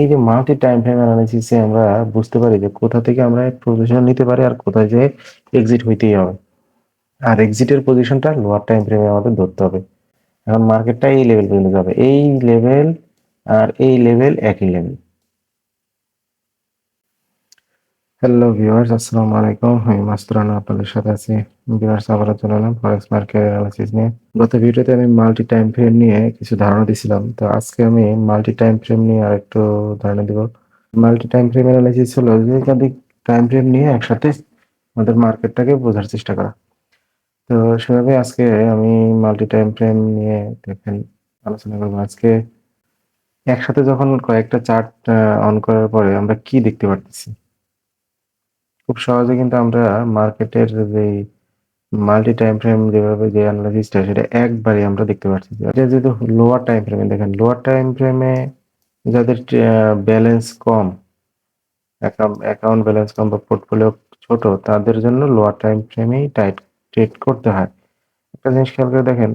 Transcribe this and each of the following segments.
এই যে multi time frame অ্যানালিসিসে আমরা বুঝতে পারি যে কোথা থেকে আমরা পজিশন নিতে পারি আর কোথায় যে এক্সিট হইতেই হবে। আর এক্সিটের পজিশনটা লোয়ার টাইম ফ্রেমে আমাদের ধরতে হবে। এখন মার্কেটটা এই লেভেল পর্যন্ত যাবে। এই লেভেল আর এই লেভেল একই লেভেল হ্যালো ভিউয়ার্স আসসালামু আলাইকুম। আমি মাস্তুরানা আপনাদের সাথে আছি। ভিউয়ার্স আবারও চলে এলাম ফরেক্স মার্কেট অ্যানালিসিস নিয়ে। গত ভিডিওতে আমি মাল্টি টাইম ফ্রেম নিয়ে কিছু ধারণা দিছিলাম। তো আজকে আমি মাল্টি টাইম ফ্রেম নিয়ে আরেকটু ধারণা দিব। মাল্টি টাইম ফ্রেম অ্যানালিসিস হলো যে একাধিক টাইম ফ্রেম নিয়ে একসাথে আমাদের মার্কেটটাকে বোঝার চেষ্টা করা। তো সেভাবে আজকে আমি মাল্টি টাইম ফ্রেম নিয়ে দেখেন, আলোচনা করব আজকে। একসাথে যখন কয়েকটা চার্ট অন করার পরে আমরা কি দেখতে পারতেছি? খুব সহজে কিন্তু আমরা মার্কেটের যে মাল্টি টাইম ফ্রেম যেভাবে যে অ্যানালাইসিসটা সেটা একবারে আমরা দেখতে পাচ্ছি যেহেতু লোয়ার টাইম ফ্রেমে দেখেন লোয়ার টাইম ফ্রেমে যাদের ব্যালেন্স কম অ্যাকাউন্ট ব্যালেন্স কম বা পোর্টফোলিও ছোট, তাদের জন্য লোয়ার টাইম ফ্রেমেই টাইট ট্রেড করতে হয়। একটা জিনিস খেয়াল করে দেখেন,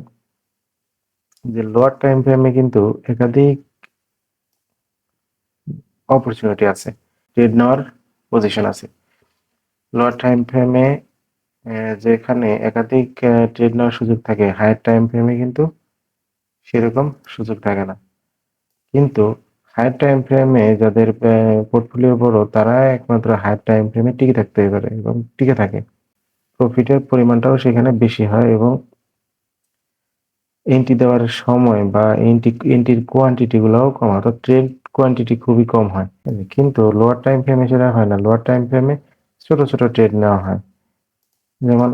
যে লোয়ার টাইম ফ্রেমে কিন্তু একাধিক অপরচুনিটি আছে ট্রেড নেওয়ার পজিশন আছে। লোয়ার টাইম ফ্রেমে যেখানে একাধিক ট্রেড নেওয়ার সুযোগ থাকে হায়ার টাইম ফ্রেমে কিন্তু সেরকম সুযোগ থাকে না। কিন্তু হায়ার টাইম ফ্রেমে যাদের পোর্টফোলিও বড়, তারা একমাত্র হায়ার টাইম ফ্রেমে টিকে থাকতে পারে এবং টিকে থাকে। প্রফিটের পরিমাণটাও সেখানে বেশি হয় এবং এন্ট্রি দেওয়ার সময় বা এন্ট্রি এন্ট্রির কোয়ান্টিটিগুলোও কম অর্থাৎ ট্রেড কোয়ান্টিটি খুবই কম হয়। কিন্তু লোয়ার টাইম ফ্রেমে সেটা হয় না। লোয়ার টাইম ফ্রেমে ছোট ছোট ট্রেড নেওয়া হয়। যেমন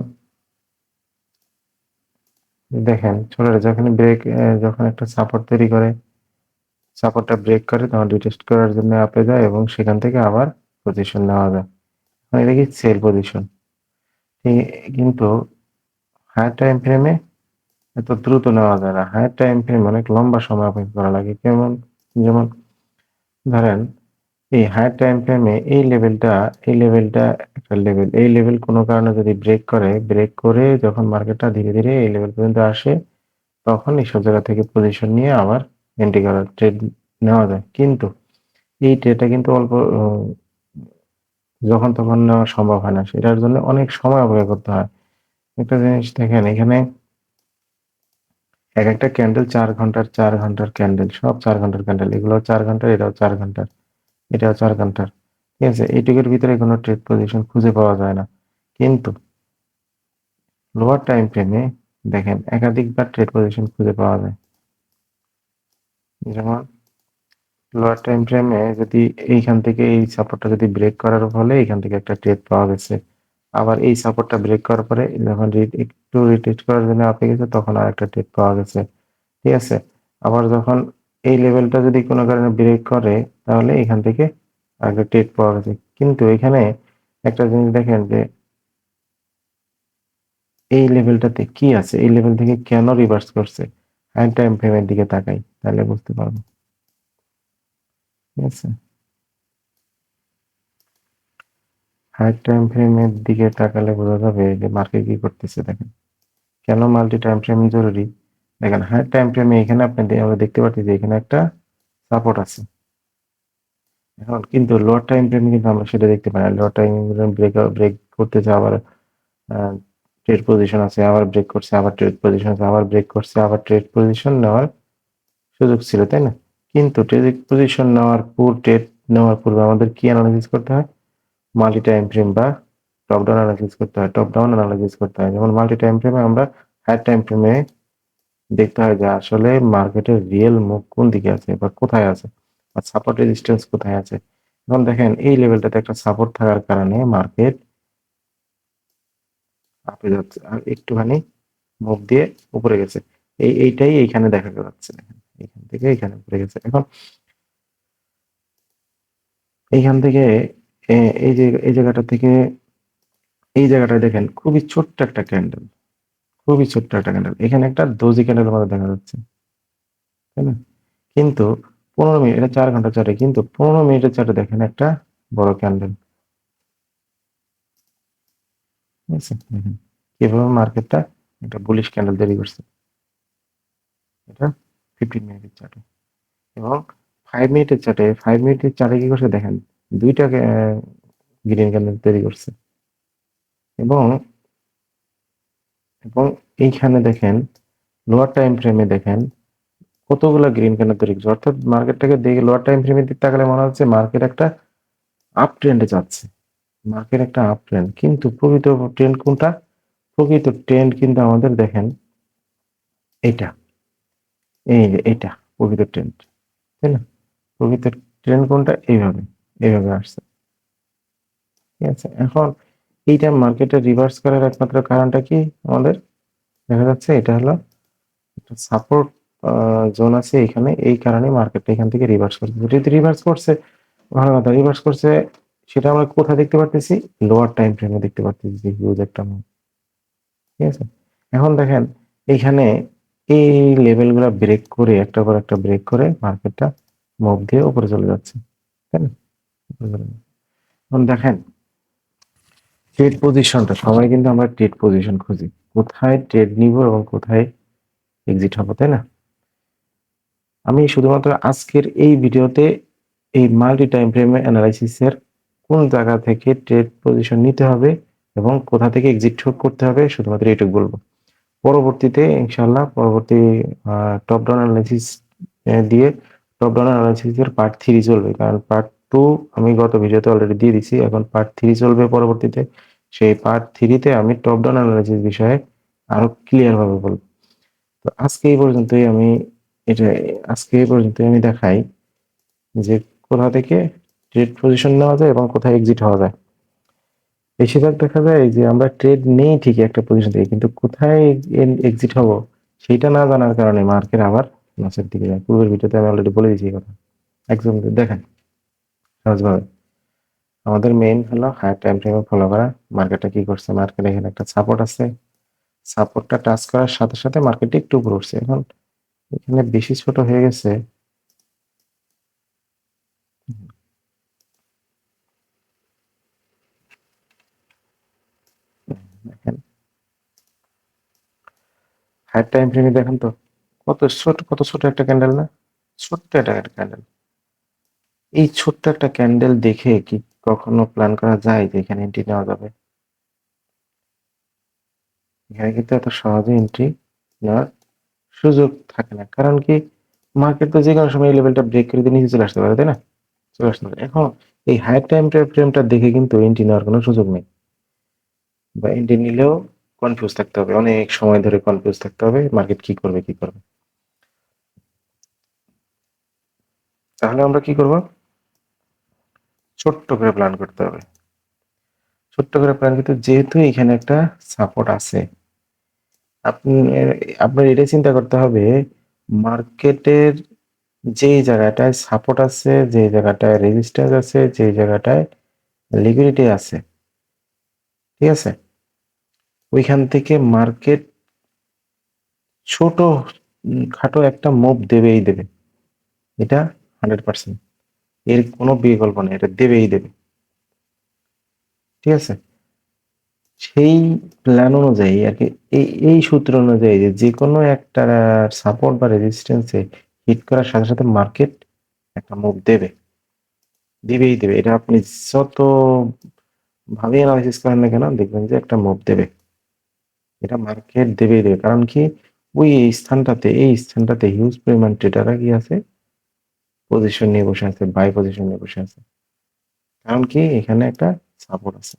দেখেন ছোট যখন ব্রেক যখন একটা সাপোর্ট তৈরি করে সাপোর্টটা ব্রেক করে, তখন রিটেস্ট করার জন্য আপে যায় এবং সেখান থেকে আবার পজিশন নেওয়া যায়। এটা কি সেল পজিশন কিন্তু হায়ার টাইম ফ্রেমে এত দ্রুত নেওয়া যায় না। হায়ার টাইম ফ্রেম অনেক লম্বা সময় অপেক্ষা করা লাগে। কেমন? যেমন ধরেন এই হায়ার টাইম ফ্রেমে এই লেভেলটা এই লেভেলটা একটা লেভেল এই লেভেল কোনো কারণে যদি ব্রেক করে ব্রেক করে যখন মার্কেটটা ধীরে ধীরে এই লেভেল পর্যন্ত আসে, তখন এইসব জায়গা থেকে পজিশন নিয়ে আবার এন্ট্রি করার ট্রেড নেওয়া যায়। কিন্তু এই ট্রেডটা কিন্তু অল্প যখন তখন নেওয়া সম্ভব হয় না। সেটার জন্য অনেক সময় অপেক্ষা করতে হয়। একটা জিনিস দেখেন, এখানে এক একটা ক্যান্ডেল চার ঘণ্টার চার ঘণ্টার ক্যান্ডেল সব চার ঘণ্টার ক্যান্ডেল এগুলো চার ঘণ্টার, এটাও চার ঘণ্টার। এটাও চার ঘণ্টার ঠিক আছে? এইটুকুর ভিতরে কোনো ট্রেড পজিশন খুঁজে পাওয়া যায় না। কিন্তু লোয়ার টাইম ফ্রেমে দেখেন একাধিকবার ট্রেড পজিশন খুঁজে পাওয়া যায়। যেমন লোয়ার টাইম ফ্রেমে যদি এইখান থেকে এই সাপোর্টটা যদি ব্রেক করার ফলে এখান থেকে একটা ট্রেড পাওয়া গেছে। আবার এই সাপোর্টটা ব্রেক করার পরে যখন একটু রিটেস্ট করার জন্য আপে গেছে তখন আর একটা ট্রেড পাওয়া গেছে। ঠিক আছে? আবার যখন এই লেভেলটা যদি কোনো কারণে ব্রেক করে, তাহলে এখান থেকে একটা ট্রেড পাওয়া গেছে কিন্তু এখানে একটা জিনিস দেখেন যে, এই লেভেলটাতে কি আছে? এই লেভেল থেকে কেন রিভার্স করছে? হাই টাইম ফ্রেমের দিকে তাকাই, তাহলে বুঝতে পারব। ঠিক আছে? হাই টাইম ফ্রেমের দিকে তাকালে বোঝা যাবে যে মার্কেট কি করতেছে, দেখেন। কেন মাল্টি টাইম ফ্রেম জরুরি? দেখেন, হাই টাইম ফ্রেমে এখানে আপনি আমরা দেখতে পাচ্ছি যে এখানে একটা সাপোর্ট আছে। এখন কিন্তু লোয়ার টাইম ফ্রেমে কিন্তু আমরা সেটা দেখতে পাই না। লোয়ার টাইম ব্রেক ব্রেক করতেছে, আবার ট্রেড পজিশন আছে, আবার ব্রেক করছে, আবার ট্রেড পজিশন আছে, আবার ব্রেক করছে, আবার ট্রেড পজিশন নেওয়ার সুযোগ ছিল, তাই না? কিন্তু ট্রেড পজিশন নেওয়ার পর ট্রেড নেওয়ার পূর্বে আমাদের কি অ্যানালাইসিস করতে হয়? মাল্টি টাইম ফ্রেম বা টপ ডাউন অ্যানালাইসিস করতে হয়। টপ ডাউন অ্যানালাইসিস করতে হয়। যেমন মাল্টি টাইম ফ্রেমে আমরা হায়ার টাইম ফ্রেমে দেখতে হয় যে আসলে মার্কেটের রিয়েল মুখ কোন দিকে আছে বা কোথায় আছে? বা সাপোর্ট রেজিস্ট্যান্স কোথায় আছে? এখন দেখেন, এই লেভেলটাতে একটা সাপোর্ট থাকার কারণে মার্কেট আপে যাচ্ছে আর একটুখানি মুখ দিয়ে উপরে গেছে। এই, এইটাই এইখানে দেখা যাচ্ছে। দেখেন, এইখান থেকে এইখানে উপরে গেছে। এখন এইখান থেকে এই যে, এই জায়গাটা থেকে, এই জায়গাটা দেখেন, খুবই ছোট্ট একটা ক্যান্ডেল খুবই ছোট্ট একটা ক্যান্ডেল এখানে একটা দোজি ক্যান্ডেল মধ্যে দেখা যাচ্ছে। তাই না? কিন্তু পনেরো মিনিট, এটা চার ঘণ্টা চারে কিন্তু পনেরো মিনিটের চারে দেখেন একটা বড় ক্যান্ডেল কীভাবে মার্কেটটা একটা বুলিশ ক্যান্ডেল তৈরি করছে। এটা ফিফটিন মিনিটের চার্টে এবং ফাইভ মিনিটের চার্টে ফাইভ মিনিটের চার্টে কি করছে? দেখেন, দুইটা গ্রিন ক্যান্ডেল তৈরি করছে। এবং এবং এইখানে দেখেন লোয়ার টাইম ফ্রেমে দেখেন, কতগুলো গ্রিন ক্যান্ডেল তৈরি করছে? অর্থাৎ মার্কেটটাকে দেখে লোয়ার টাইম ফ্রেমের দিক তাকালে মনে হচ্ছে মার্কেট একটা আপ ট্রেন্ডে যাচ্ছে। মার্কেট একটা আপ ট্রেন্ড কিন্তু প্রকৃত ট্রেন্ড কোনটা? প্রকৃত ট্রেন্ড কিন্তু আমাদের দেখেন, এইটা। এই যে এইটা, প্রকৃত ট্রেন্ড তাই না? প্রকৃত ট্রেন্ড কোনটা? এইভাবে এইভাবে আসছে। ঠিক আছে? এখন এইটা মার্কেটে রিভার্স করার একমাত্র কারণটা কি আমাদের? দেখা যাচ্ছে এটা হলো একটা সাপোর্ট জোন আছে এখানে, এই কারণে মার্কেটটা এখান থেকে রিভার্স করছে। যদি রিভার্স করছে, ভালো কথা রিভার্স করছে, সেটা আমরা কোথায় দেখতে পারতেছি? লোয়ার টাইম ফ্রেমে দেখতে পারতেছি, যে হিউজ একটা ঠিক আছে? এখন দেখেন এইখানে এই লেভেলগুলো ব্রেক করে একটা পর একটা ব্রেক করে মার্কেটটা মুভ দিয়ে উপরে চলে যাচ্ছে। তাই না। এখন দেখেন ট্রেড পজিশনটা সবাই কিন্তু আমরা ট্রেড পজিশন খুঁজি। কোথায় ট্রেড নিব এবং কোথায় এক্সিট হব, তাই না? আমি শুধুমাত্র আজকের এই ভিডিওতে এই মাল্টি টাইম ফ্রেমে অ্যানালাইসিসের কোন জায়গা থেকে ট্রেড পজিশন নিতে হবে এবং কোথা থেকে এক্সিট করতে হবে শুধুমাত্র এইটুকু বলব। পরবর্তীতে ইনশাল্লাহ পরবর্তী টপ ডাউন অ্যানালাইসিস দিয়ে টপ ডাউন অ্যানালাইসিসের পার্ট থ্রি চলবে। কারণ পার্ট টু আমি গত ভিডিওতে অলরেডি দিয়ে দিছি। এখন পার্ট থ্রি চলবে পরবর্তীতে। সেই পার্ট থ্রিতে আমি টপ ডাউন অ্যানালাইসিস বিষয়ে আরও ক্লিয়ার ভাবে বলব। তো আজকে এই পর্যন্তই আমি এটা, আজকে এই পর্যন্তই আমি দেখাই যে কোথা থেকে ট্রেড পজিশন নেওয়া যায় এবং কোথায় এক্সিট হওয়া যায়। বেশিরভাগ দেখা যায় যে আমরা ট্রেড নেই ঠিকই একটা পজিশন থেকে, কিন্তু কোথায় এক্সিট হব সেটা না জানার কারণে মার্কেট আবার লসের দিকে যায়। পূর্বের ভিডিওতে আমি অলরেডি বলে দিয়েছি কথা। একদম দেখেন সহজভাবে আমাদের মেইন হলো হায়ার টাইম ফ্রেমে ফলো করা। মার্কেটটা কি করছে? মার্কেট এখানে একটা সাপোর্ট আছে। সাপোর্টটা টাচ করার সাথে সাথে মার্কেটটা একটু উপরে উঠছে। এখন এখানে বেশি ছোট হয়ে গেছে। হায়ার টাইম ফ্রেমে দেখেন তো, কত ছোট কত ছোট একটা ক্যান্ডেল না? ছোট্ট একটা ক্যান্ডেল এই ছোট্ট একটা ক্যান্ডেল দেখে কি কখনো প্ল্যান করা যায় যে এখানে এন্ট্রি নেওয়া যাবে? এখানে কিন্তু এত সহজে এন্ট্রি নেওয়ার সুযোগ থাকে না। কারণ কি মার্কেট তো যে কোনো সময় এই লেভেলটা ব্রেক করে দিয়ে নিচে চলে আসতে পারে, তাই না? চলে আসতে পারে। এখন এই হায়ার টাইম ফ্রেমটা দেখে কিন্তু এন্ট্রি নেওয়ার কোনো সুযোগ নেই। বা এন্ট্রি নিলেও কনফিউজ থাকতে হবে। অনেক সময় ধরে কনফিউজ থাকতে হবে মার্কেট কি করবে কি করবে। তাহলে আমরা কি করব? ছোট্ট করে প্ল্যান করতে হবে। ছোট্ট করে প্ল্যান করতে যেহেতু এখানে একটা সাপোর্ট আছে, আপনি আপনার এটাই চিন্তা করতে হবে, মার্কেটের যে জায়গাটায় সাপোর্ট আছে যে জায়গাটায় রেজিস্ট্যান্স আছে যে জায়গাটায় লিকুইডিটি আছে, ঠিক আছে? ওইখান থেকে মার্কেট ছোট খাটো একটা মুভ দেবেই দেবে। এটা হান্ড্রেড পার্সেন্ট এর কোনো বিকল্প নেই, এটা দেবেই দেবে। ঠিক আছে? সেই প্ল্যান অনুযায়ী আর কি, এই এই সূত্র অনুযায়ী যে কোনো একটা সাপোর্ট বা রেজিস্ট্যান্সে হিট করার সাথে সাথে মার্কেট একটা মুভ দেবে। দিবেই দেবে। এটা আপনি যত ভাবে অ্যানালাইসিস করেন না কেন, দেখবেন যে একটা মুভ দেবে। এটা মার্কেট দেবেই দেবে। কারণ কি, ওই স্থানটাতে, এই স্থানটাতে হিউজ পরিমাণ ট্রেডাররা কি আছে? পজিশন নিয়ে বসে আছে বাই পজিশন নিয়ে বসে আছে। কারণ কি? এখানে একটা সাপোর্ট আছে।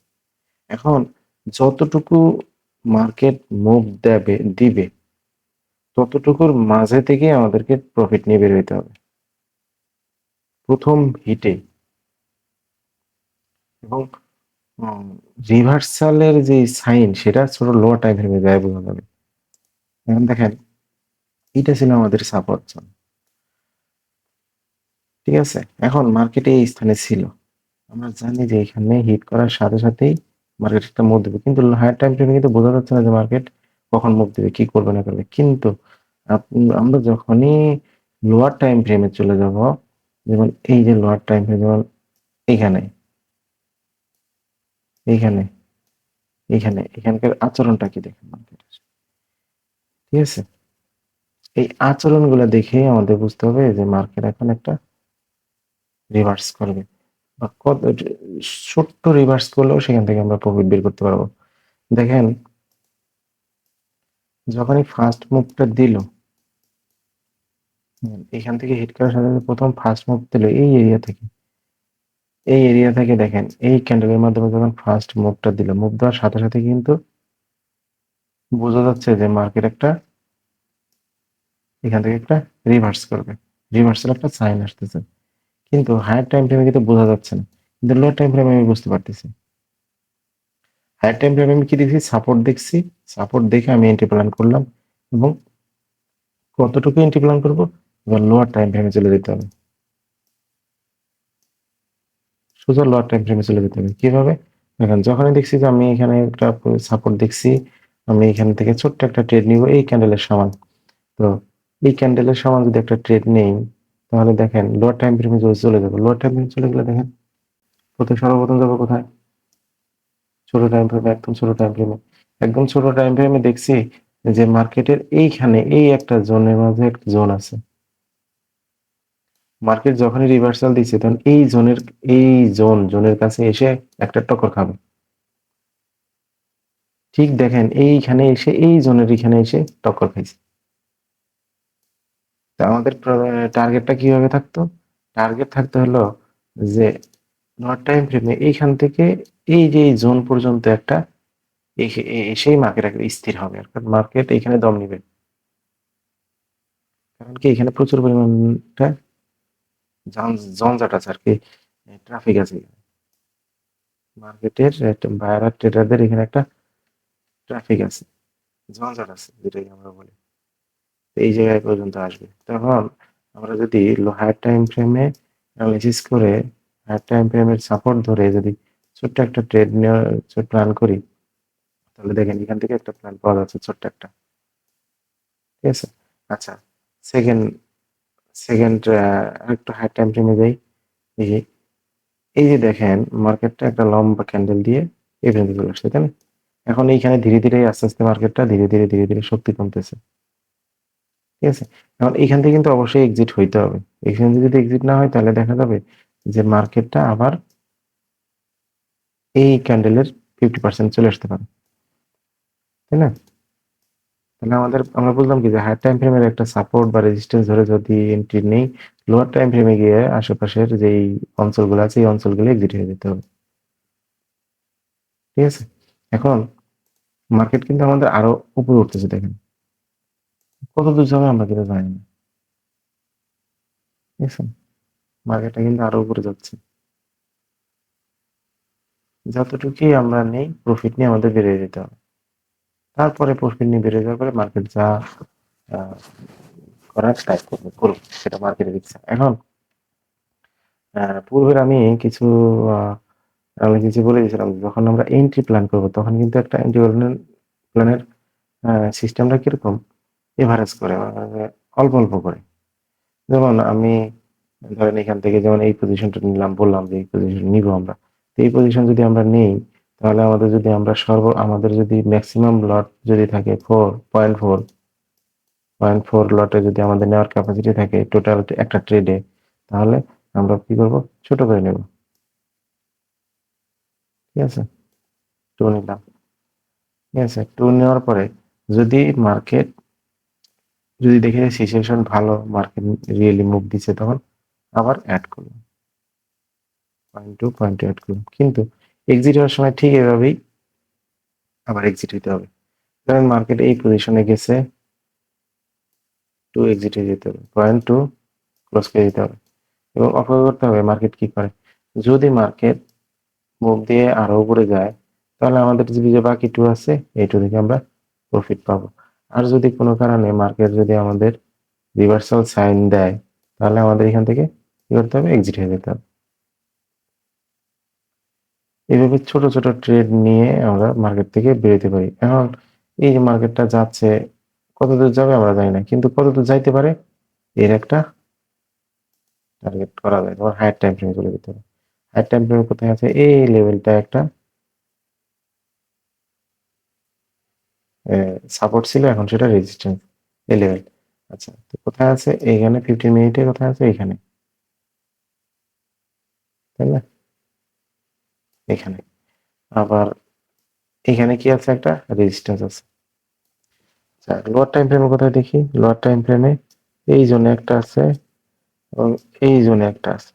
এখন যতটুকু মার্কেট মুভ দেবে, দিবে, ততটুকুর মাঝে থেকে আমাদেরকে প্রফিট নিয়ে বের হইতে হবে। প্রথম হিটে এবং রিভার্সালের যে সাইন সেটা ছোট লোয়ার টাইম ফ্রেমে দেয় বোঝা যাবে এখন দেখেন, এটা ছিল আমাদের সাপোর্ট ঠিক আছে? এখন মার্কেটে এই স্থানে ছিল। আমরা জানি যে এখানে হিট করার সাথে সাথেই মার্কেট একটা মুভ দেবে। কিন্তু হায়ার টাইম ফ্রেমে কিন্তু বোঝা যাচ্ছে না যে মার্কেট কখন মুভ দেবে, কি করবে না করবে। কিন্তু আমরা যখনই লোয়ার টাইম ফ্রেমে চলে যাব, যেমন এই যে লোয়ার টাইম ফ্রেম যেমন এইখানে এইখানে এইখানে এখানকার আচরণটা কি দেখেন মার্কেটের ঠিক আছে? এই আচরণগুলো দেখে আমাদের বুঝতে হবে যে মার্কেট এখন একটা রিভার্স করবে। বা কত ছোট্ট রিভার্স করলেও সেখান থেকে আমরা প্রফিট বের করতে পারব। দেখেন, যখনই ফার্স্ট মুভটা দিল এখান থেকে হিট করার সাথে প্রথম ফার্স্ট মুভ দিল এই এরিয়া থেকে। এই এরিয়া থেকে দেখেন, এই ক্যান্ডেলের মাধ্যমে যখন ফার্স্ট মুভটা দিল মুভ দেওয়ার সাথে সাথে কিন্তু বোঝা যাচ্ছে যে মার্কেট একটা এখান থেকে একটা রিভার্স করবে। রিভার্সাল একটা সাইন আসতেছে। কিন্তু হায়ার টাইম ফ্রেমে কিন্তু বোঝা যাচ্ছে না। কিন্তু লোয়ার টাইম ফ্রেমে আমি বুঝতে পারতেছি। হায়ার টাইম ফ্রেমে আমি কি দেখছি? সাপোর্ট দেখছি। সাপোর্ট দেখে আমি এন্ট্রি প্ল্যান করলাম এবং কতটুকু এন্ট্রি প্ল্যান করব? এবার লোয়ার টাইম ফ্রেমে চলে যেতে হবে। সোজা লোয়ার টাইম ফ্রেমে চলে যেতে হবে। কীভাবে? দেখেন, যখনই দেখছি যে আমি এখানে একটা সাপোর্ট দেখছি, আমি এখান থেকে ছোট্ট একটা ট্রেড নিব। এই ক্যান্ডেলের সমান। তো এই ক্যান্ডেলের সমান যদি একটা ট্রেড নেই তাহলে দেখেন লোয়ার টাইম ফ্রেমে চলে যাব। লোয়ার টাইম ফ্রেমে চলে গেলে দেখেন, প্রথমে সর্বপ্রথম যাব কোথায়? ছোট টাইম ফ্রেমে একদম ছোট টাইম ফ্রেমে একদম ছোট টাইম ফ্রেমে দেখছি যে মার্কেটের এইখানে এই একটা জোনের মাঝে একটা জোন আছে। মার্কেট যখনই রিভার্সাল দিচ্ছে তখন এই জোনের, এই জোন, জোনের কাছে এসে একটা টক্কর খাবে। ঠিক দেখেন, এইখানে এসে, এই জোনের এখানে এসে টক্কর খাইছে। আমাদের টার্গেটটা কীভাবে থাকতো? টার্গেট থাকতে হলো যে নট টাইম ফ্রেমে এইখান থেকে এই যে জোন পর্যন্ত একটা এসেই মার্কেট একটা স্থির হবে। অর্থাৎ মার্কেট এখানে দম নিবে। কারণ কি এখানে প্রচুর পরিমাণটা জঞ্জাট আছে আর কি ট্রাফিক আছে। মার্কেটের বায়ার ট্রেডারদের এখানে একটা ট্রাফিক আছে ঝঞ্ঝাট আছে যেটাই আমরা বলি। এই জায়গায় পর্যন্ত আসবে। তখন আমরা যদি হায়ার টাইম ফ্রেমে অ্যানালাইসিস করে হায়ার টাইম ফ্রেমের সাপোর্ট ধরে যদি ছোট্ট একটা ট্রেড নেওয়ার প্ল্যান করি, তাহলে দেখেন এখান থেকে একটা প্ল্যান পাওয়া যাচ্ছে ছোট্ট একটা। ঠিক আছে? আচ্ছা সেকেন্ড সেকেন্ড একটু হায়ার টাইম ফ্রেমে যাই যে এই যে দেখেন মার্কেটটা একটা লম্বা ক্যান্ডেল দিয়ে এই চলে আসছে, তাই না? এখন এইখানে ধীরে ধীরে আস্তে আস্তে মার্কেটটা ধীরে ধীরে ধীরে ধীরে শক্তি কমতেছে। ঠিক আছে? এখন এইখান থেকে কিন্তু অবশ্যই এক্সিট হইতে হবে। এখানে যদি এক্সিট না হয়, তাহলে দেখা যাবে যে মার্কেটটা আবার এই ক্যান্ডেলের ফিফটি পার্সেন্ট চলে আসতে পারে। তাই না? তাহলে আমাদের, আমরা বললাম কি যে হায়ার টাইম ফ্রেমের একটা সাপোর্ট বা রেজিস্ট্যান্স ধরে যদি এন্ট্রি নেই লোয়ার টাইম ফ্রেমে গিয়ে আশেপাশের যেই অঞ্চলগুলো আছে, এই অঞ্চলগুলো এক্সিট হয়ে যেতে হবে। ঠিক আছে? এখন মার্কেট কিন্তু আমাদের আরও উপরে উঠতেছে দেখেন। কত দূর যাবে আমরা কিন্তু জানি না। মার্কেটটা কিন্তু আরও উপরে যাচ্ছে। যতটুকুই আমরা নেই প্রফিট নিয়ে আমাদের বেড়ে যেতে হবে। তারপরে প্রফিট নিয়ে বেড়ে যাওয়ার পরে মার্কেট যা করার ট্রাই করবে, করুক, সেটা মার্কেটের ইচ্ছা। এখন পূর্বের আমি কিছু আমি কিছু বলে দিয়েছিলাম, যখন আমরা এন্ট্রি প্ল্যান করব, তখন কিন্তু একটা এন্ট্রি প্ল্যানের সিস্টেমটা কীরকম? এভারেজ করে, অল্প অল্প করে। যেমন আমি ধরেন এখান থেকে যেমন এই পজিশনটা নিলাম, বললাম যে এই পজিশন নিব আমরা। এই পজিশন যদি আমরা নেই, তাহলে আমাদের যদি আমরা সর্ব, আমাদের যদি ম্যাক্সিমাম লট যদি থাকে four point four point four লটে যদি আমাদের নেওয়ার ক্যাপাসিটি থাকে টোটাল একটা ট্রেডে তাহলে আমরা কি করব? ছোট করে নেব। ঠিক আছে? টু নিলাম। ঠিক আছে? টু নেওয়ার পরে যদি মার্কেট যদি দেখে সিচুয়েশন ভালো মার্কেট রিয়েলি মুভ দিচ্ছে, তখন আবার অ্যাড করলাম point two point two add করলাম কিন্তু এক্সিট হওয়ার সময় ঠিক এভাবেই আবার এক্সিট হইতে হবে। কারণ মার্কেট এই পজিশনে গেছে টু এক্সিট হয়ে যেতে হবে। পয়েন্ট টু ক্লোজ করে দিতে হবে। এবং অপেক্ষা করতে হবে মার্কেট কি করে। যদি মার্কেট মুখ দিয়ে আরও উপরে যায়, তাহলে আমাদের যে বাকি টু আছে, এই টু থেকে আমরা প্রফিট পাবো। আর যদি কোনো কারণে মার্কেট যদি আমাদের রিভার্সাল সাইন দেয়, তাহলে আমাদের এখান থেকে কি করতে হবে? এক্সিট হয়ে যেতে হবে। এইভাবে ছোট ছোট ট্রেড নিয়ে আমরা মার্কেট থেকে বেরোতে পারি। এখন এই যে মার্কেটটা যাচ্ছে কত দূর যাবে আমরা জানি না, কিন্তু কত দূর যাইতে পারে, এর একটা টার্গেট করা যায়। তোমার হায়ার টাইম ফ্রেমে চলে যেতে হবে। হায়ার টাইম ফ্রেমে কোথায় আছে? এই লেভেলটা একটা সাপোর্ট ছিল, এখন সেটা রেজিস্ট্যান্স এই লেভেল আচ্ছা তো কোথায় আছে? এইখানে ফিফটিন মিনিটে কোথায় আছে? এইখানে। তাই না? এখানে। আবার এখানে কি আছে একটা? রেজিস্ট্যান্স আছে। আচ্ছা লোয়ার টাইম ফ্রেমে কোথায় দেখি। লোয়ার টাইম ফ্রেমে এই জোনে একটা আছে এবং এই জোনে একটা আছে।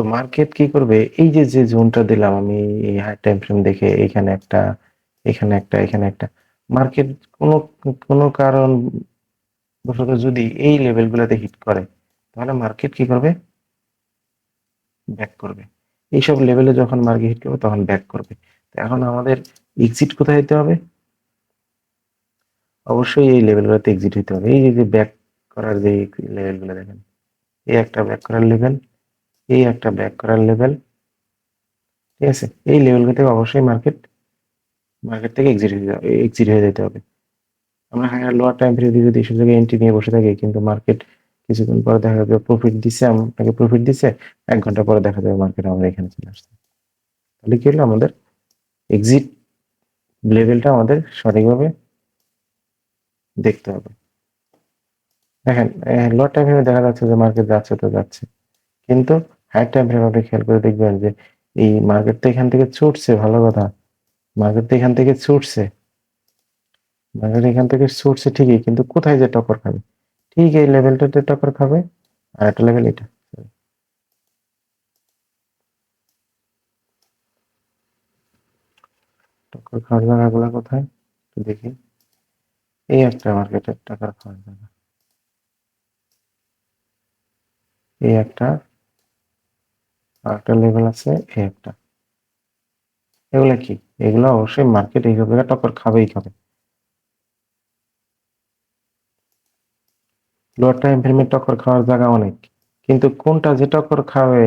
তো মার্কেট কি করবে? এই যে যে জোনটা দিলাম আমি হাই টাইম ফ্রেম দেখে এখানে একটা এখানে একটা এখানে একটা। মার্কেট কোনো কোনো কারণ বশত যদি এই লেভেলগুলোতে হিট করে, তাহলে মার্কেট কি করবে? ব্যাক করবে। এইসব লেভেলে যখন মার্কেট হিট করবে, তখন ব্যাক করবে। তো এখন আমাদের এক্সিট কোথায় হতে হবে? অবশ্যই এই লেভেলগুলোতে এক্সিট হতে হবে। এই যে ব্যাক করার যে লেভেলগুলো দেখেন, এই একটা ব্যাক করার লেভেল এই একটা ব্যাক করার লেভেল ঠিক আছে? এই লেভেলগুলো থেকে অবশ্যই মার্কেট মার্কেট থেকে এক্সিট হয়ে এক্সিট হয়ে যেতে হবে। আমরা হায়ার লোয়ার টাইম পিরিয়ড যদি এসব জায়গায় এন্ট্রি নিয়ে বসে থাকি, কিন্তু মার্কেট কিছুদিন পরে দেখা যাবে প্রফিট দিচ্ছে আপনাকে প্রফিট দিচ্ছে এক ঘণ্টা পরে দেখা যাবে মার্কেট আমাদের এখানে চলে আসছে। তাহলে কি হলো? আমাদের এক্সিট লেভেলটা আমাদের সঠিকভাবে দেখতে হবে। দেখেন লোয়ার টাইম দেখা যাচ্ছে যে মার্কেট যাচ্ছে তো যাচ্ছে, কিন্তু টাইম ফ্রেম আপনি খেয়াল করে দেখবেন যে এই মার্কেট তো এখান থেকে ছুটছে, ভালো কথা। মার্কেট তো এখান থেকে ছুটছে। মার্কেট এখান থেকে ছুটছে ঠিকই, কিন্তু কোথায় যে টক্কর খাবে? ঠিক এই লেভেলটাতে টক্কর খাবে, আর একটা লেভেল এটা। টাকার খাওয়ার জায়গা। এই একটা আর একটা লেভেল আছে এই একটা। এগুলো কি? এগুলো অবশ্যই মার্কেট এইসব জায়গায় টক্কর খাবেই খাবে। লোয়ার টাইম ফ্রেমে টক্কর খাওয়ার জায়গা অনেক, কিন্তু কোনটা যে টক্কর খাবে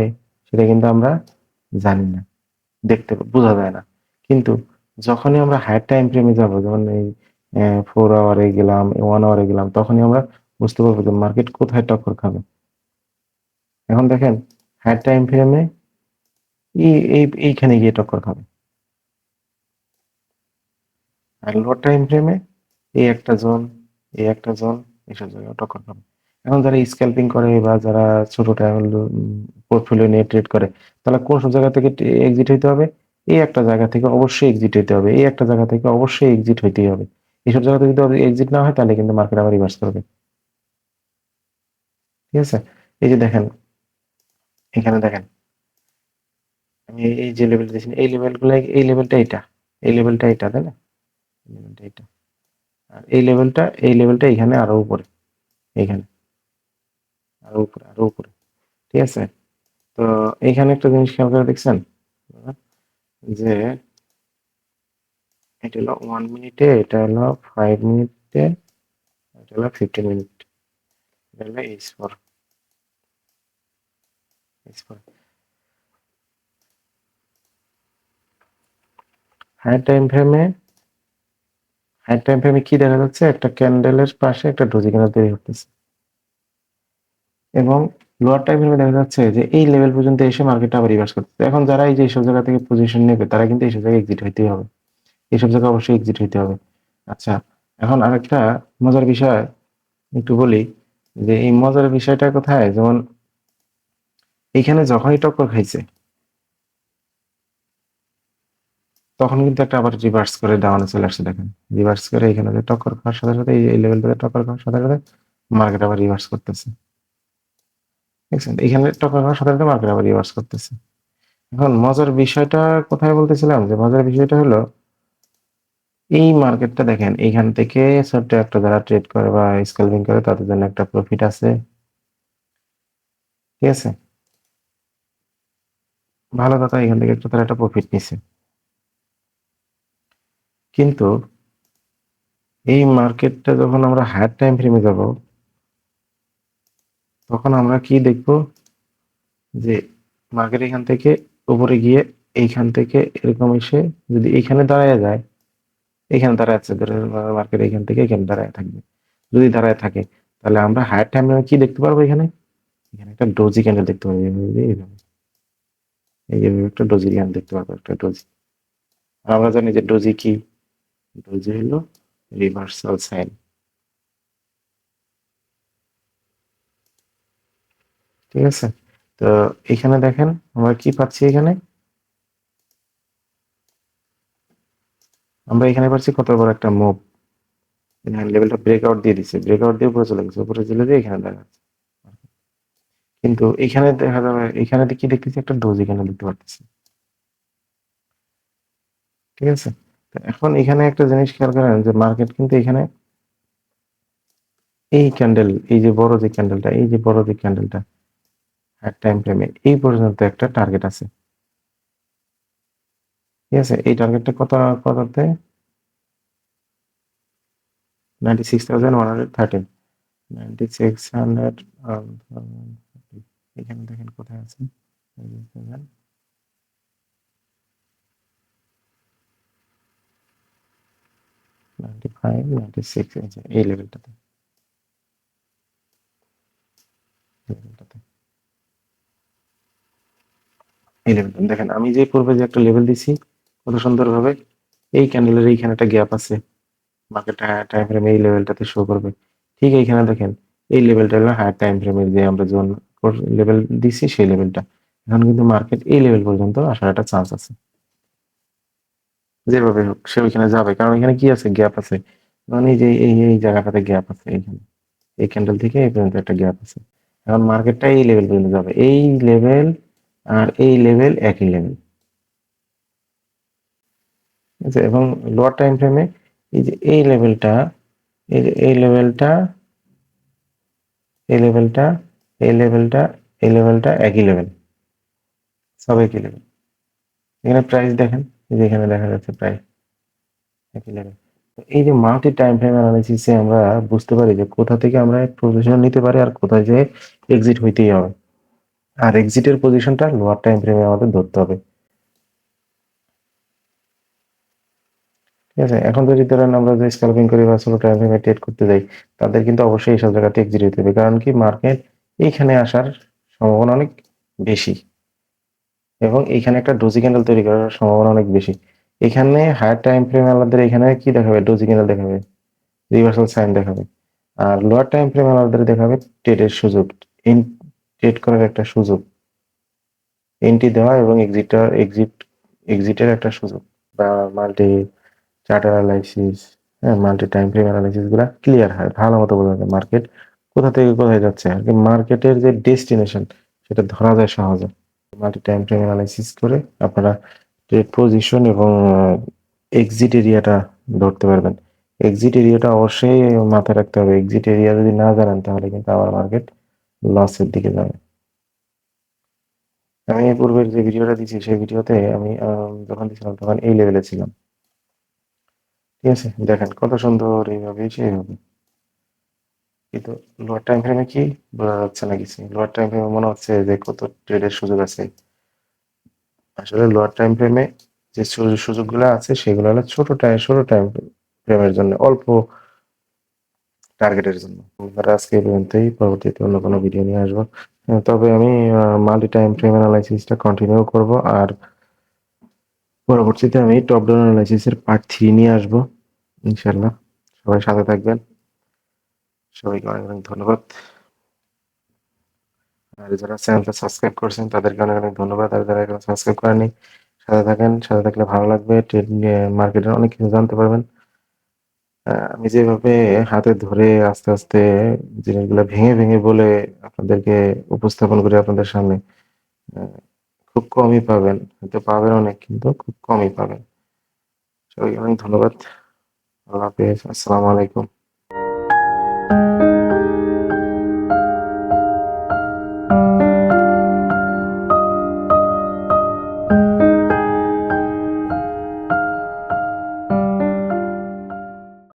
সেটা কিন্তু আমরা জানি না, দেখতে বোঝা যায় না। কিন্তু যখনই আমরা হায়ার টাইম ফ্রেমে যাব, যেমন এই ফোর আওয়ারে গেলাম ওয়ান আওয়ারে গেলাম, তখনই আমরা বুঝতে পারব যে মার্কেট কোথায় টক্কর খাবে। এখন দেখেন হায়ার টাইম ফ্রেমে এই এইখানে গিয়ে টক্কর খাবে। আর লো টাইম ফ্রেমে এই একটা জোন এই একটা জোন এইসব জায়গায় টক্কর খাবে। এখন যারা স্ক্যাল্পিং করে বা যারা ছোট টাইম পোর্টফোলিও নিয়ে ট্রেড করে, তাহলে কোন সব জায়গা থেকে এক্সিট হইতে হবে? এই একটা জায়গা থেকে অবশ্যই এক্সিট হইতে হবে। এই একটা জায়গা থেকে অবশ্যই এক্সিট হইতেই হবে। এইসব জায়গা থেকে যদি এক্সিট না হয়, তাহলে কিন্তু মার্কেট আবার রিভার্স করবে। ঠিক আছে? এই যে দেখেন এখানে দেখেন। আমি এই যে লেভেল দিয়েছি, এই লেভেলগুলো এই লেভেলটা এটা, এই লেভেলটা এটা, তাই না? লেভেলটা এটা। আর এই লেভেলটা এই লেভেলটা এখানে আরও উপরে এইখানে আরও উপরে আরও উপরে, ঠিক আছে? তো এইখানে একটা জিনিস খেয়াল করে দেখছেন যে এটা হলো ওয়ান মিনিটে এটা হলো ফাইভ মিনিটে এটা হলো ফিফটিন মিনিট এটা হলো H four four high time ফ্রেমে হাই টাইম ফ্রেমে কি দেখা যাচ্ছে? একটা ক্যান্ডেলের পাশে একটা ডোজি তৈরি করতেছে এবং লোয়ার টাইম ফ্রেমে দেখা যাচ্ছে যে এই লেভেল পর্যন্ত এসে মার্কেটটা আবার রিভার্স করতেছে। এখন যারা এই যে এইসব জায়গা থেকে পজিশন নেবে, তারা কিন্তু এইসব জায়গায় এক্সিট হইতেই হবে। এইসব জায়গায় অবশ্যই এক্সিট হইতে হবে। আচ্ছা এখন আরেকটা মজার বিষয় একটু বলি যে এই মজার বিষয়টা কোথায়? যেমন এইখানে যখনই টক্কর খাইছে, তখন কিন্তু একটা আবার রিভার্স করে ডাউনে চলে আসছে, দেখেন। রিভার্স করে এখানে টক্কর খাওয়ার সাথে সাথে, এই লেভেল থেকে টক্কর খাওয়ার সাথে সাথে মার্কেট আবার রিভার্স করতেছে। দেখছেন? এখানে টক্কর খাওয়ার সাথে সাথে মার্কেট আবার রিভার্স করতেছে। এখন মজার বিষয়টা কোথায় বলতেছিলাম? যে মজার বিষয়টা হলো, এই মার্কেটটা দেখেন, এখান থেকে ছোট্ট একটা যারা ট্রেড করে বা স্কেলপিং করে, তাদের জন্য একটা প্রফিট আছে। ঠিক আছে? ভালো কথা, এখান থেকে একটা তারা একটা প্রফিট নিছে। কিন্তু এই মার্কেটটা যখন আমরা হায়ার টাইম ফ্রেমে যাব, তখন আমরা কি দেখব? যে মার্কেট এখান থেকে উপরে গিয়ে এইখান থেকে এরকম এসে যদি এইখানে দাঁড়ায় যায়, এখানে দাঁড়ায় মার্কেট এখান থেকে এখানে দাঁড়ায় থাকবে। যদি দাঁড়ায় থাকে, তাহলে আমরা হায়ার টাইম কি দেখতে পারব এখানে? এখানে একটা ডোজি ক্যান্ডেল দেখতে পারব এইভাবে এইভাবে একটা ডোজি ক্যান্ডেল দেখতে পারব, একটা ডোজি আমরা জানি যে ডোজি কি? ডোজি হলো রিভার্সাল সাইন ঠিক আছে? তো এখানে দেখেন, আমরা কি পাচ্ছি এখানে? আমরা এখানে পাচ্ছি কত বড় একটা মুভ লেভেলটা ব্রেকআউট দিয়ে দিচ্ছে ব্রেকআউট দিয়ে উপরে চলে গেছে। উপরে চলে দিয়ে এখানে দেখা যাচ্ছে। কিন্তু এখানে দেখা যাবে, এখানে কি দেখতেছি? একটা ডোজ এখানে দেখতে পাচ্ছি ঠিক আছে? এখন এখানে একটা জিনিস খেয়াল করেন যে মার্কেট কিন্তু এখানে এই ক্যান্ডেল এই যে বড় যে ক্যান্ডেলটা এই যে বড় যে ক্যান্ডেলটা টাইম ফ্রেমে এই পর্যন্ত একটা টার্গেট আছে। ঠিক আছে? এই টার্গেটটা কত, কততে? Ninety six thousand one hundred thirteen ninety six hundred এখানে দেখেন কোথায় আছে? দেখেন। আমি যে পূর্বে যে একটা লেভেল দিছি, কত সুন্দরভাবে এই ক্যান্ডেলের এইখানে একটা গ্যাপ আছে। মার্কেট টাইম ফ্রেমে এই লেভেলটাতে শো করবে। ঠিক এইখানে দেখেন, এই লেভেলটা হলো হায়ার টাইম ফ্রেমের যে আমরা জোন লেভেল দিছি সেই লেভেলটা এখন কিন্তু মার্কেট এই লেভেল পর্যন্ত আসার একটা চান্স আছে। যেভাবে হোক, সে ওইখানে যাবে। কারণ এখানে কি আছে? গ্যাপ আছে। মানে যে, এই এই জায়গাটাতে গ্যাপ আছে এইখানে। এই ক্যান্ডেল থেকে এই পর্যন্ত একটা গ্যাপ আছে। এখন মার্কেটটা এই লেভেল পর্যন্ত যাবে। এই লেভেল আর এই লেভেল একই লেভেল এবং লোয়ার টাইম ফ্রেমে এই যে, এই লেভেলটা এই যে, এই লেভেলটা এই লেভেলটা এই লেভেলটা এই লেভেলটা একই লেভেল সব একই লেভেল এখানে প্রাইস দেখেন, এই যে এখানে দেখা যাচ্ছে প্রাইস একই লেভেল এই যে মাল্টি টাইম ফ্রেম অ্যানালিসিসে আমরা বুঝতে পারি যে কোথা থেকে আমরা পজিশন নিতে পারি আর কোথায় যে এক্সিট হইতেই হবে। আর এক্সিটের পজিশনটা লোয়ার টাইম ফ্রেমে আমাদের ধরতে হবে। ঠিক আছে? এখন যদি ধরেন আমরা যে স্ক্যালপিং করি বা ছোট টাইম ফ্রেমে ট্রেড করতে যাই, তাদের কিন্তু অবশ্যই এইসব জায়গাতে এক্সিট হতে হবে। কারণ কি? মার্কেট এইখানে আসার সম্ভাবনা অনেক বেশি। এবং এইখানে একটা ডোজি ক্যান্ডেল তৈরি করার সম্ভাবনা অনেক বেশি। এখানে হায়ার টাইম ফ্রেম আলাদের এখানে কি দেখাবে? ডোজি ক্যান্ডেল দেখাবে রিভার্সাল সাইন দেখাবে। আর লোয়ার টাইম ফ্রেম আলাদের দেখাবে ট্রেডের সুযোগ। ট্রেড করার একটা সুযোগ। এন্ট্রি দেওয়া এবং এক্সিটার এক্সিট এক্সিটের একটা সুযোগ। বা মাল্টি চার্ট অ্যানালাইসিস হ্যাঁ মাল্টি টাইম ফ্রেম অ্যানালাইসিসগুলা ক্লিয়ার হয়। ভালো মতো বোঝা যায় মার্কেট কোথা থেকে কোথায় যাচ্ছে? আর কি মার্কেটের যে ডেস্টিনেশন সেটা ধরা যায় সহজে। মাল্টি টাইম ফ্রেম অ্যানালাইসিস করে আপনারা ট্রেড পজিশন এবং এক্সিট এরিয়াটা ধরতে পারবেন। এক্সিট এরিয়াটা অবশ্যই মাথায় রাখতে হবে। এক্সিট এরিয়া যদি না জানেন, তাহলে কিন্তু আবার মার্কেট লসের দিকে যাবে। আমি এই পূর্বের যে ভিডিওটা দিয়েছি, সেই ভিডিওতে আমি যখন দিয়েছিলাম, তখন এই লেভেলে ছিলাম। ঠিক আছে? দেখেন কত সুন্দর এইভাবে, সেইভাবে। কিন্তু লোয়ার টাইম ফ্রেমে কি বোঝা যাচ্ছে না কিছু লোয়ার টাইম ফ্রেমে মনে হচ্ছে যে কত ট্রেডের সুযোগ আছে? আসলে লোয়ার টাইম ফ্রেমে যে সুযোগগুলো আছে, সেগুলো হলো ছোট টাইম ছোট টাইম ফ্রেমের জন্য, অল্প টার্গেটের জন্য। আজকে পর্যন্তই। পরবর্তীতে অন্য কোনো ভিডিও নিয়ে আসব। তবে আমি মাল্টি টাইম ফ্রেম অ্যানালাইসিসটা কন্টিনিউ করব। আর পরবর্তীতে আমি টপ ডাউন অ্যানালাইসিসের পার্ট থ্রি নিয়ে আসব ইনশাল্লাহ সবাই সাথে থাকবেন। সবাইকে অনেক অনেক ধন্যবাদ। আর যারা চ্যানেলটা সাবস্ক্রাইব করছেন, তাদেরকে অনেক অনেক ধন্যবাদ। আর যারা এখনও সাবস্ক্রাইব করেনি সাথে থাকেন, সাথে থাকলে ভালো লাগবে। মার্কেটের অনেক কিছু জানতে পারবেন। আমি যেভাবে হাতে ধরে আস্তে আস্তে জিনিসগুলো ভেঙে ভেঙে বলে আপনাদেরকে উপস্থাপন করি আপনাদের সামনে খুব কমই পাবেন। হয়তো পাবেন অনেক, কিন্তু খুব কমই পাবেন। সবাইকে অনেক ধন্যবাদ। আল্লাহ হাফিজ। আসসালামু আলাইকুম। Thank you.